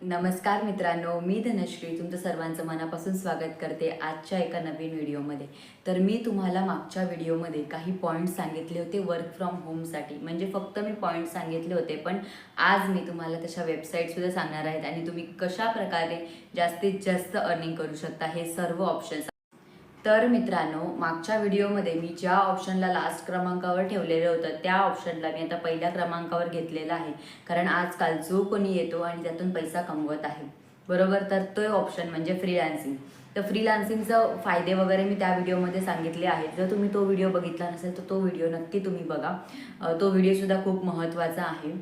नमस्कार मित्रांनो मी धनश्री तुमचं सर्वांचं मनापासून स्वागत करते आजच्या एका नवीन व्हिडिओमध्ये. तर मी तुम्हाला मागच्या व्हिडिओमध्ये काही पॉईंट सांगितले होते वर्क फ्रॉम होमसाठी. म्हणजे फक्त मी पॉईंट सांगितले होते पण आज मी तुम्हाला तशा वेबसाईटसुद्धा सांगणार आहेत आणि तुम्ही कशा प्रकारे जास्तीत जास्त अर्निंग करू शकता हे सर्व ऑप्शन्स तर मित्रांनो मागच्या व्हिडिओमध्ये मी ज्या ऑप्शनला लास्ट क्रमांकावर ठेवलेलं होतं त्या ऑप्शनला मी आता पहिल्या क्रमांकावर घेतलेला आहे. कारण आजकाल जो कोणी येतो आणि त्यातून पैसा कमवत आहे बरोबर? तर तो ऑप्शन म्हणजे फ्रीलान्सिंग तर फ्रीलान्सिंगचं फायदे वगैरे मी त्या व्हिडिओमध्ये सांगितले आहेत. जर तुम्ही तो व्हिडिओ बघितला नसेल तर तो व्हिडिओ नक्की तुम्ही बघा. तो व्हिडिओसुद्धा खूप महत्त्वाचा आहे.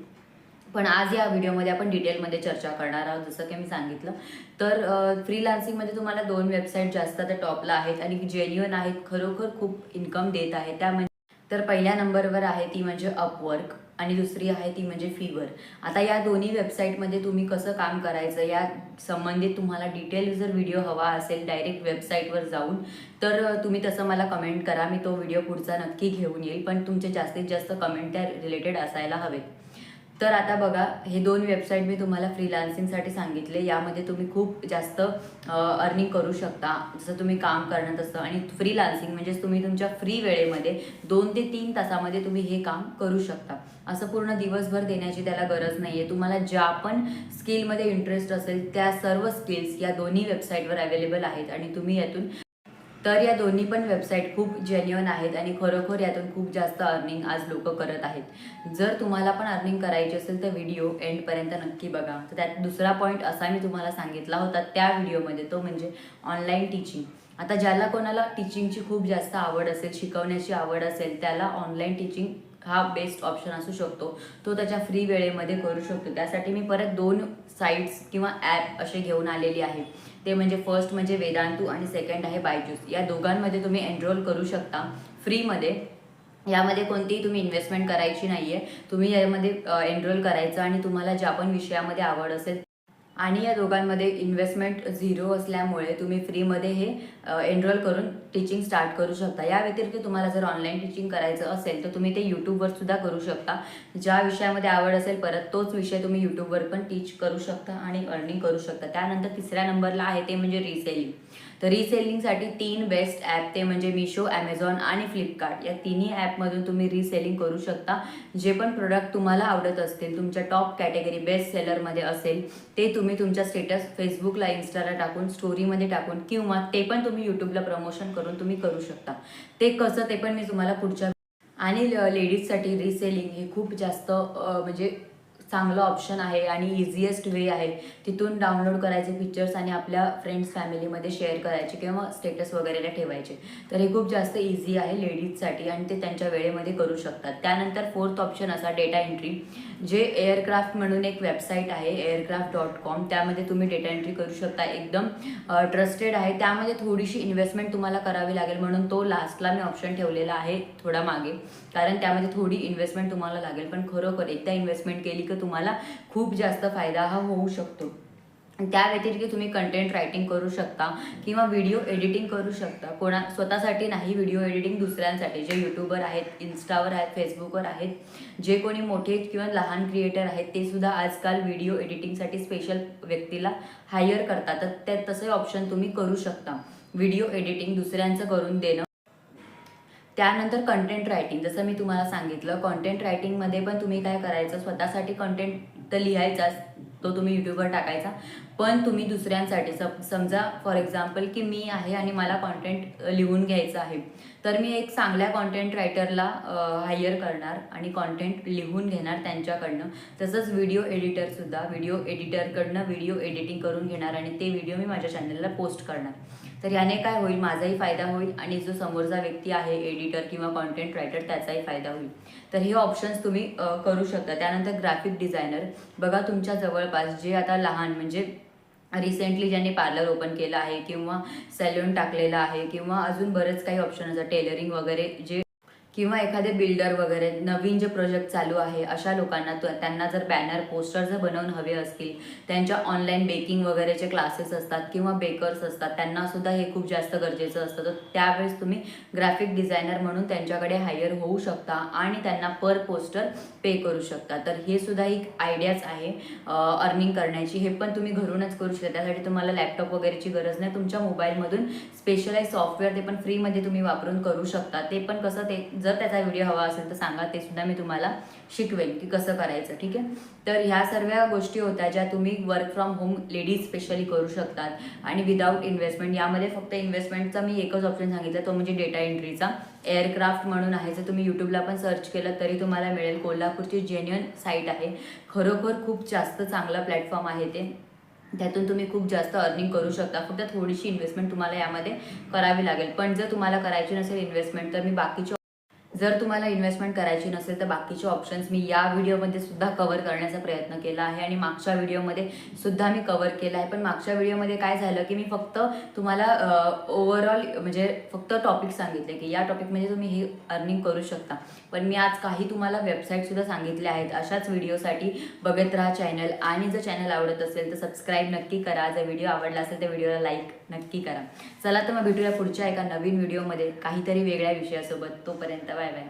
पण आज या व्हिडिओमध्ये आपण डिटेलमध्ये चर्चा करणार आहोत जसं की मी सांगितलं. तर फ्रीलान्सिंगमध्ये तुम्हाला दोन वेबसाईट जास्त त्या टॉपला आहेत आणि जेन्युअन आहेत खरोखर खूप इन्कम देत आहे त्या म्हणजे तर पहिल्या नंबरवर आहे ती म्हणजे अपवर्क आणि दुसरी आहे ती म्हणजे फीवर आता या दोन्ही वेबसाईटमध्ये तुम्ही कसं काम करायचं या संबंधित तुम्हाला डिटेल जर व्हिडिओ हवा असेल डायरेक्ट वेबसाईटवर जाऊन तर तुम्ही तसं मला कमेंट करा. मी तो व्हिडिओ पुढचा नक्की घेऊन येईल पण तुमचे जास्तीत जास्त कमेंट त्या रिलेटेड असायला हवेत. तर आता बघा हे दोन वेबसाईट मी तुम्हाला फ्रीलान्सिंगसाठी सांगितले. यामध्ये तुम्ही खूप जास्त अर्निंग करू शकता. जसं तुम्ही काम करणं तसं. आणि फ्रीलान्सिंग म्हणजेच तुम्ही तुमच्या फ्री वेळेमध्ये दोन ते तीन तासामध्ये तुम्ही हे काम करू शकता. असं पूर्ण दिवसभर देण्याची त्याला गरज नाही आहे तुम्हाला ज्या पण स्किलमध्ये इंटरेस्ट असेल त्या सर्व स्किल्स या दोन्ही वेबसाईटवर अवेलेबल आहेत. आणि तुम्ही यातून तर या दोन्ही पण वेबसाईट खूप जेन्युअन आहेत आणि खरोखर यातून खूप जास्त अर्निंग आज लोक करत आहेत. जर तुम्हाला पण अर्निंग करायची असेल तर व्हिडिओ एंडपर्यंत नक्की बघा. तर त्यात दुसरा पॉईंट असा मी तुम्हाला सांगितला होता त्या व्हिडिओमध्ये तो म्हणजे ऑनलाईन टीचिंग आता ज्याला कोणाला टीचिंगची खूप जास्त आवड असेल शिकवण्याची आवड असेल त्याला ऑनलाईन टीचिंग हा बेस्ट ऑप्शन असू शकतो. तो त्याच्या फ्री वेळेमध्ये करू शकतो. त्यासाठी मी परत दोन साईट्स किंवा ॲप असे घेऊन आलेली आहे. ते म्हणजे फर्स्ट म्हणजे वेदांतू आणि सेकंड आहे बायजूस. या दोघांमध्ये तुम्ही एनरोल करू शकता फ्रीमध्ये यामध्ये कोणतीही तुम्ही इन्व्हेस्टमेंट करायची नाही आहे तुम्ही यामध्ये एनरोल करायचं आणि तुम्हाला ज्या पण विषयामध्ये आवड असेल आणि या दोघांमध्ये इन्व्हेस्टमेंट झिरो असल्यामुळे तुम्ही फ्रीमध्ये हे एनरोल करून टीचिंग स्टार्ट करू शकता. या व्यतिरिक्त तुम्हाला जर ऑनलाईन टीचिंग करायचं असेल तर तुम्ही ते यूट्यूबवर सुद्धा करू शकता. ज्या विषयामध्ये आवड असेल परत तोच विषय तुम्ही यूट्यूबवर पण टीच करू शकता आणि अर्निंग करू शकता. त्यानंतर तिसऱ्या नंबरला आहे ते म्हणजे रिसेलिंग तर रिसेलिंगसाठी तीन बेस्ट ॲप ते म्हणजे मिशो ॲमेझॉन आणि फ्लिपकार्ट या तिन्ही ॲपमधून तुम्ही रिसेलिंग करू शकता. जे पण प्रोडक्ट तुम्हाला आवडत असतील तुमच्या टॉप कॅटेगरी बेस्ट सेलरमध्ये असेल ते तुम्ही तुमच्या स्टेटस फेसबुकला इन्स्टाला टाकून स्टोरीमध्ये टाकून किंवा ते पण तुम्ही यूट्यूबला प्रमोशन करून तुम्ही करू शकता. ते कसं ते पण मी तुम्हाला पुढच्या आणि लेडीजसाठी रिसेलिंग हे खूप जास्त म्हणजे चांगलं ऑप्शन आहे आणि इझिएस्ट वे आहे. तिथून डाउनलोड करायचे पिक्चर्स आणि आपल्या फ्रेंड्स फॅमिलीमध्ये शेअर करायचे किंवा स्टेटस वगैरेला ठेवायचे. तर हे खूप जास्त इझी आहे लेडीजसाठी आणि ते त्यांच्या वेळेमध्ये करू शकतात. त्यानंतर फोर्थ ऑप्शन असा डेटा एंट्री जे एअरक्राफ्ट म्हणून एक वेबसाईट आहे एअरक्राफ्ट डॉट कॉम त्यामध्ये तुम्ही डेटा एंट्री करू शकता. एकदम ट्रस्टेड आहे. त्यामध्ये थोडीशी इन्व्हेस्टमेंट तुम्हाला करावी लागेल. म्हणून तो लास्टला मी ऑप्शन ठेवलेला आहे थोडा मागे. कारण त्यामध्ये थोडी इन्व्हेस्टमेंट तुम्हाला लागेल. पण खरोखर एकदा इन्व्हेस्टमेंट केली की तुम्हाला खूप जास्त फायदा हा होऊ शकतो. त्या व्यतिरिक्त तुम्ही कंटेंट रायटिंग करू शकता किंवा व्हिडिओ एडिटिंग करू शकता. कोणा स्वतःसाठी नाही व्हिडिओ एडिटिंग दुसऱ्यांसाठी. जे यूट्यूबर आहेत इन्स्टावर आहेत फेसबुकवर आहेत जे कोणी मोठे किंवा लहान क्रिएटर आहेत ते सुद्धा आजकाल व्हिडिओ एडिटिंगसाठी स्पेशल व्यक्तीला हायर करतात. तर ते तसे ऑप्शन तुम्ही करू शकता. व्हिडिओ एडिटिंग दुसऱ्यांचं करून देणं त्यानंतर कंटेंट रायटिंग जसं मी तुम्हाला सांगितलं कॉन्टेंट रायटिंगमध्ये पण तुम्ही काय करायचं? स्वतःसाठी कंटेंट तर लिहायचाच तो तुम्ही यूट्यूबवर टाकायचा. पण तुम्ही दुसऱ्यांसाठी सम समजा फॉर एक्झाम्पल की मी आहे आणि मला कॉन्टेंट लिहून घ्यायचं आहे तर मी एक चांगल्या कॉन्टेंट रायटरला हायर करणार आणि कॉन्टेंट लिहून घेणार त्यांच्याकडनं. तसंच व्हिडिओ एडिटरसुद्धा व्हिडिओ एडिटरकडनं व्हिडिओ एडिटिंग करून घेणार आणि ते व्हिडिओ मी माझ्या चॅनलला पोस्ट करणार. तर याने काय होईल? माझाही फायदा होईल आणि जो समोरचा व्यक्ती आहे एडिटर किंवा कॉन्टेंट रायटर त्याचाही फायदा होईल. तर हे ऑप्शन्स तुम्ही करू शकता. त्यानंतर ग्राफिक डिझायनर बघा तुमच्या जवळपास जे आता लहान म्हणजे रिसेंटली ज्यांनी पार्लर ओपन केलं आहे किंवा सॅल्यून टाकलेलं आहे किंवा अजून बरेच काही ऑप्शन असतात टेलरिंग वगैरे जे किंवा एखादे बिल्डर वगैरे नवीन जे प्रोजेक्ट चालू आहे अशा लोकांना त्यांना जर बॅनर पोस्टर जर बनवून हवे असतील त्यांच्या ऑनलाईन बेकिंग वगैरेचे क्लासेस असतात किंवा बेकर्स असतात त्यांना सुद्धा हे खूप जास्त गरजेचं असतं. तर त्यावेळेस तुम्ही ग्राफिक डिझायनर म्हणून त्यांच्याकडे हायर होऊ शकता आणि त्यांना पर पोस्टर पे करू शकता. तर हे सुद्धा एक आयडियाच आहे अर्निंग करण्याची. हे पण तुम्ही घरूनच करू शकता. त्यासाठी तुम्हाला लॅपटॉप वगैरेची गरज नाही. तुमच्या मोबाईलमधून स्पेशलाइज सॉफ्टवेअर ते पण फ्रीमध्ये तुम्ही वापरून करू शकता. ते पण कसं ते जर त्याचा व्हिडिओ हवा असेल तर सांगा ते सुद्धा मी तुम्हाला शिकवेन की कसं करायचं ठीक आहे? तर ह्या सर्व गोष्टी होत्या ज्या तुम्ही work from home ladies specially करू शकतात. आणि विदाऊट इन्व्हेस्टमेंट यामध्ये फक्त इन्व्हेस्टमेंटचा मी एकच ऑप्शन सांगितलं तो म्हणजे डेटा एंट्रीचा एअरक्राफ्ट म्हणून आहे जर तुम्ही यूट्यूबला पण सर्च केलं तरी तुम्हाला मिळेल. कोल्हापूरची जेन्युअन साईट आहे. खरोखर खूप जास्त चांगला प्लॅटफॉर्म आहे ते. त्यातून तुम्ही खूप जास्त अर्निंग करू शकता. फक्त थोडीशी इन्व्हेस्टमेंट तुम्हाला यामध्ये करावी लागेल. पण जर तुम्हाला करायची नसेल इन्व्हेस्टमेंट तर मी बाकीचे जर तुम्हाला इन्व्हेस्टमेंट करायची नसेल तर बाकीचे ऑप्शन्स मी या व्हिडिओमध्ये सुद्धा कवर करण्याचा प्रयत्न केला आहे. आणि मागच्या व्हिडिओमध्ये सुद्धा मी कवर केला आहे. पण मागच्या व्हिडिओमध्ये काय झालं की मी फक्त तुम्हाला ओव्हरऑल म्हणजे फक्त टॉपिक सांगितले की या टॉपिकमध्ये तुम्ही हे अर्निंग करू शकता. पण मी आज काही तुम्हाला वेबसाईटसुद्धा सांगितल्या आहेत. अशाच व्हिडिओसाठी बघत राहा चॅनल आणि जर चॅनल आवडत असेल तर सबस्क्राईब नक्की करा. जर व्हिडिओ आवडला असेल तर व्हिडिओला लाईक नक्की करा. चला तर मग भेटूया पुढच्या एका नवीन व्हिडिओमध्ये. काहीतरी वेगळ्या विषयासोबत. तोपर्यंत बाय बाय.